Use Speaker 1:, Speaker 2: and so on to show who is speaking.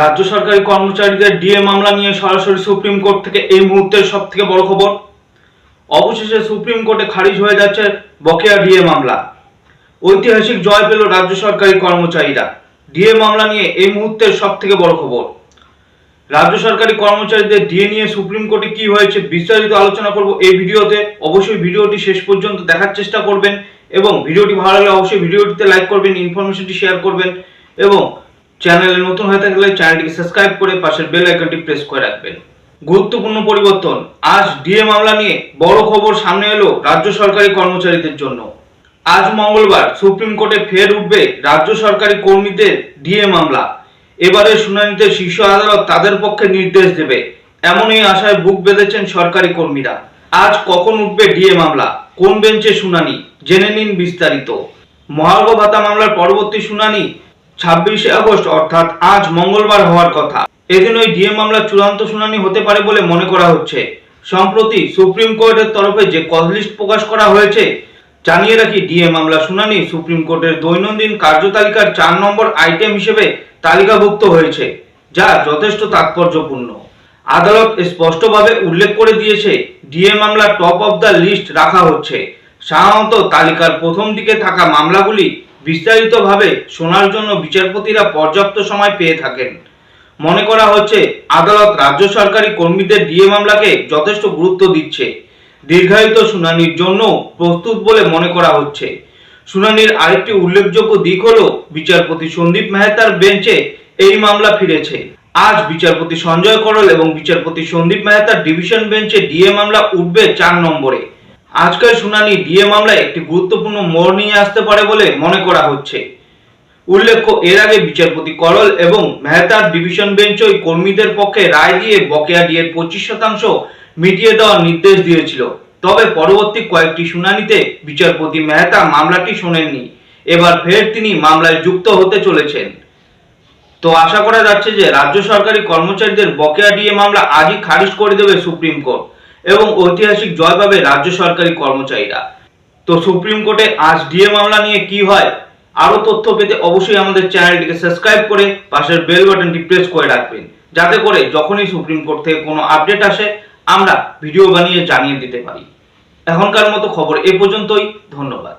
Speaker 1: রাজ্য সরকারি কর্মচারীদের ডিএ মামলা নিয়ে সরাসরি সুপ্রিম কোর্ট থেকে এই মুহূর্তের সব থেকে বড় খবর। অবশেষে সুপ্রিম কোর্টে খারিজ হয়ে যাচ্ছে বকেয়া ডিএ মামলা। ঐতিহাসিক জয় পেল রাজ্য সরকারি কর্মচারীরা। ডিএ মামলা নিয়ে এই মুহূর্তের সব থেকে বড় খবর। রাজ্য সরকারি কর্মচারীদের ডিএ নিয়ে সুপ্রিম কোর্টে কি হয়েছে বিস্তারিত আলোচনা করব এই ভিডিওতে। অবশ্যই ভিডিওটি শেষ পর্যন্ত দেখার চেষ্টা করবেন এবং ভিডিওটি ভালো লাগলে অবশ্যই ভিডিওটিতে লাইক করবেন, ইনফরমেশনটি শেয়ার করবেন এবং চ্যানেলে নতুন হয়ে থাকলে চ্যানেলটিকে সাবস্ক্রাইব করে পাশের বেল আইকনটি প্রেস করে রাখবেন। গুরুত্বপূর্ণ পরিবর্তন, আজ ডিএ মামলা নিয়ে বড় খবর সামনে এলো রাজ্য সরকারি কর্মচারীদের জন্য। আজ মঙ্গলবার সুপ্রিম কোর্টে ফের উঠবে রাজ্য সরকারি কর্মীদের ডিএ মামলা। এবারে শুনানিতে শীর্ষ আদালত তাদের পক্ষে নির্দেশ দেবে, এমনই আশায় বুক বেঁধেছেন সরকারি কর্মীরা। আজ কখন উঠবে ডিএ মামলা? কোন বেঞ্চে শুনানি? জেনে নিন বিস্তারিত। মহার্ঘ ভাতা মামলার পরবর্তী শুনানি ছাব্বিশে আগস্ট, অর্থাৎ আজ মঙ্গলবার হওয়ার কথা। এদিন ওই ডিএ মামলার চূড়ান্ত শুনানি হতে পারে বলে মনে করা হচ্ছে। সম্প্রতি সুপ্রিম কোর্টের তরফে যে কজলিস্ট প্রকাশ করা হয়েছে, জানিয়ে রাখি ডিএ মামলা শুনানি সুপ্রিম কোর্টের দৈনন্দিন কার্যতালিকার চার নম্বর আইটেম হিসেবে তালিকাভুক্ত হয়েছে, যা যথেষ্ট তাৎপর্যপূর্ণ। আদালত স্পষ্টভাবে উল্লেখ করে দিয়েছে ডিএ মামলা টপ অফ দ্য লিস্ট রাখা হচ্ছে। সাধারণত তালিকার প্রথম দিকে থাকা মামলাগুলি বিস্তারিতভাবে শোনার জন্য বিচারপতিরা পর্যাপ্ত সময় পেয়ে থাকেন। মনে করা হচ্ছে, আদালত রাজ্য সরকারি কর্মীদের ডিএ মামলাকে যথেষ্ট গুরুত্ব দিচ্ছে। দীর্ঘায়িত শুনানির জন্য প্রস্তুত বলে মনে করা হচ্ছে। শুনানির আরেকটি উল্লেখযোগ্য দিক হলো, বিচারপতি সন্দীপ মেহতার বেঞ্চে এই মামলা ফিরেছে। আজ বিচারপতি সঞ্জয় করল এবং বিচারপতি সন্দীপ মেহতার ডিভিশন বেঞ্চে ডিএ মামলা উঠবে চার নম্বরে। আজকের শুনানি ডিএ মামলায় একটি গুরুত্বপূর্ণ মোড় নিয়ে আসতে পারে বলে মনে করা হচ্ছে। উল্লেখ্য, এর আগে বিচারপতি করল এবং মেহতার ডিভিশন বেঞ্চ ওই কর্মীদের পক্ষে রায় দিয়ে বকেয়া ডিএর পঁচিশ শতাংশ মিটিয়ে দেওয়ার নির্দেশ দিয়েছিল। তবে পরবর্তী কয়েকটি শুনানিতে বিচারপতি মেহতা মামলাটি শোনেননি। এবার ফের তিনি মামলায় যুক্ত হতে চলেছেন। তো আশা করা যাচ্ছে যে রাজ্য সরকারি কর্মচারীদের বকেয়া ডিএ মামলা আজই খারিজ করে দেবে সুপ্রিম কোর্ট। এবং ঐতিহাসিক জয় পাবে রাজ্য সরকারি কর্মচারীরা। তো সুপ্রিম কোর্টে আজ ডিএ মামলা নিয়ে কি হয় আরও তথ্য পেতে অবশ্যই আমাদের চ্যানেলটিকে সাবস্ক্রাইব করে পাশের বেল বাটনটি প্রেস করে রাখবেন, যাতে করে যখনই সুপ্রিম কোর্ট থেকে কোনো আপডেট আসে, আমরা ভিডিও বানিয়ে জানিয়ে দিতে পারি। এখনকার মতো খবর এ পর্যন্তই, ধন্যবাদ।